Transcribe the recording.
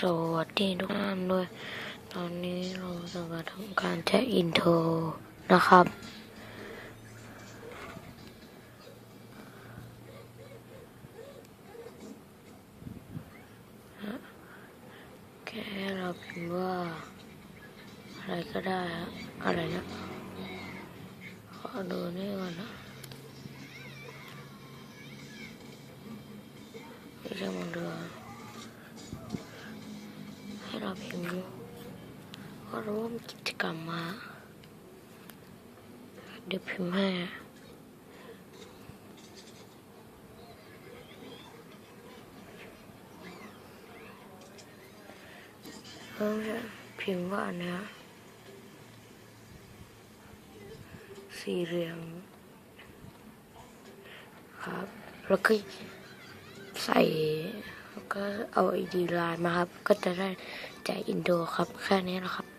สวัสดีทุกท่านด้วย ตอนนี้เราจะมาทำการแจ้อินโทร นะครับ แค่เราพิมพ์ว่า อะไรก็ได้ฮะอะไรนะ ขอดูนี่ก่อนนะไม่ใช่มันเรือให้เราพิมพ์ว่าร่วมกิจกรรมมา เดี๋ยวพิมพ์ให้อะเราจะพิมพ์ว่าเนี้ยสี่เหลี่ยมครับ แล้วก็ใส่แล้วก็เอาไอดีไลน์มาครับ ก็จะได้จ่ายอินโดครับ แค่นี้นะครับ